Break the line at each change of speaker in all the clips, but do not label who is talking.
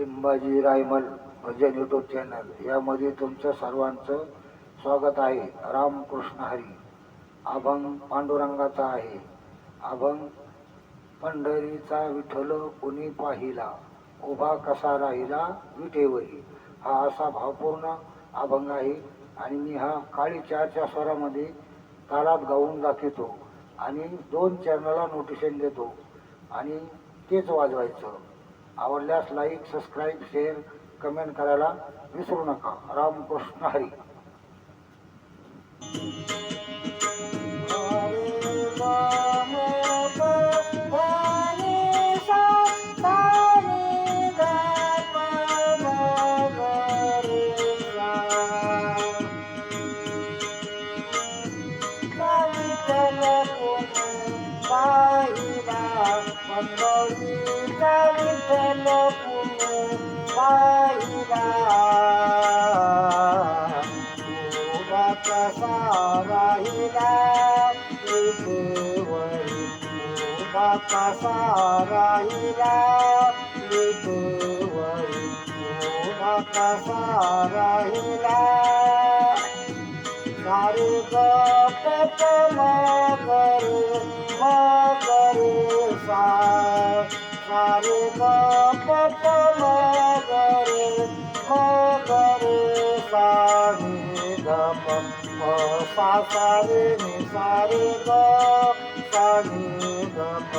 Limbaji Raymal Bhajan YouTube channel यामध्ये तुमचं सर्वांचं स्वागत आहे. रामकृष्ण हरी. अभंग पांडुरंगाचा आहे. अभंग पंढरीचा विठ्ठल कुणी पाहिला? उभा कसा राहिला विठेवरी हा असा भावपूर्ण अभंग आहे आणि मी हा काळी चारच्या स्वरामध्ये तालात गाऊन दाखवतो आणि दोन चॅनलला नोटिशन देतो आणि तेच वाजवायचं. आवडल्यास लाईक सबस्क्राईब शेअर कमेंट करायला विसरू नका. रामकृष्ण हरी.
রহিলা ধরি পেট মগর মগর ধরি পেট মগর মগর সাহি গম সারে নিসারে গ। সাহি গম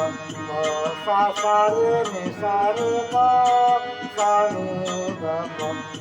সারে নিসারে গ। সাহি গম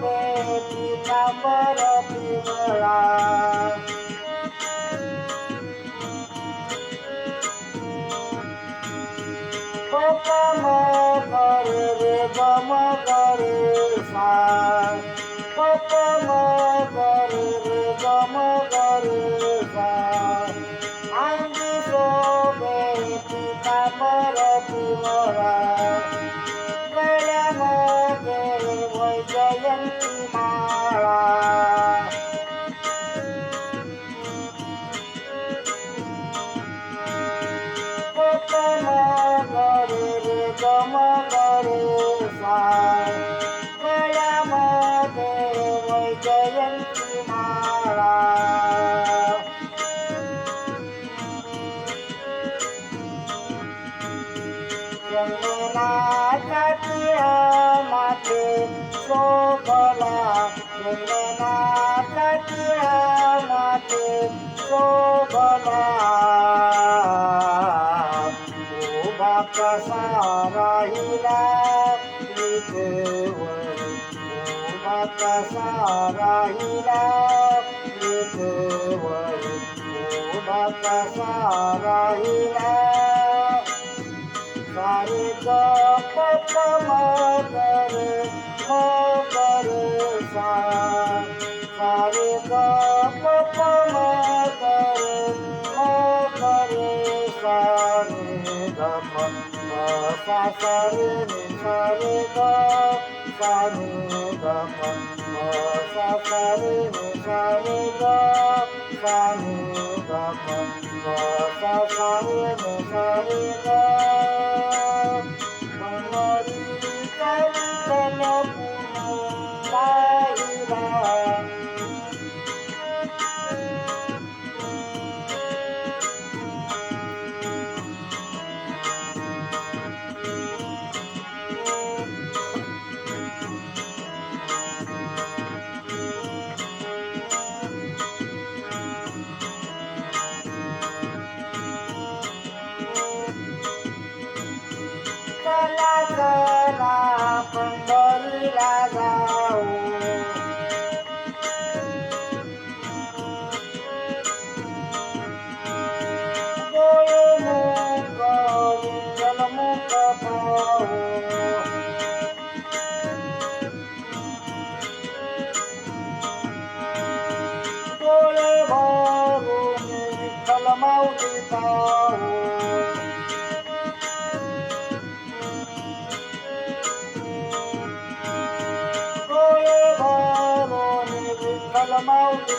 মন না পারা baba o baba sarahina nitewa o baba sarahina nitewa o baba sarahina sare ka papa mare ho kare সারে গা পা সারে নি সারে গা সারে গা পা সারে নি সারে গা সারে গা পা সারে নি সারে গা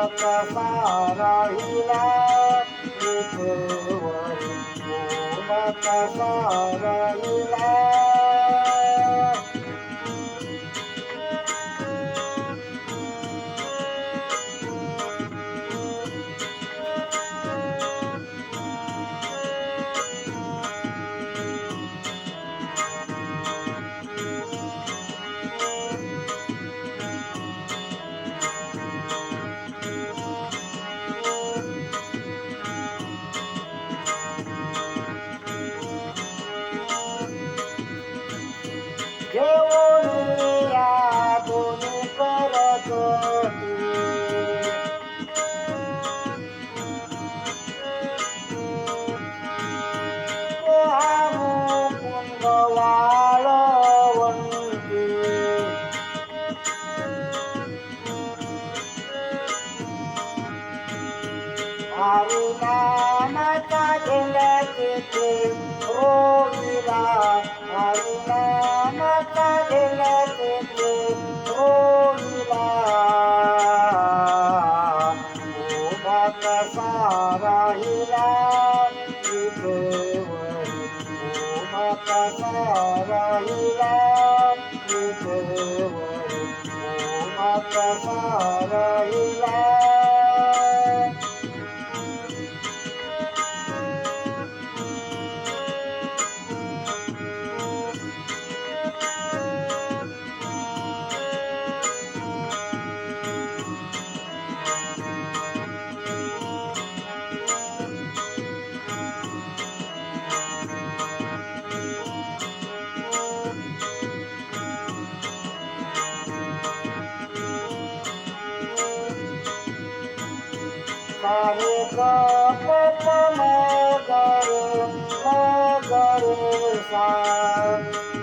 Thank you. Haruna Mata Dilekte Sare ga pa pa ma ga re ma ga re sa.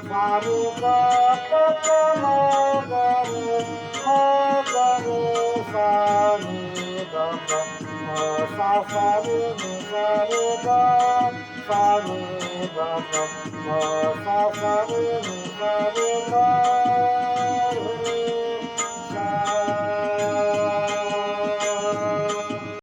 Sare ga pa pa ma ga re ma ga re sa re ga pa. Ma sa sa re ni sa re ga sa re ga pa. Ma sa sa re ni sa re ga.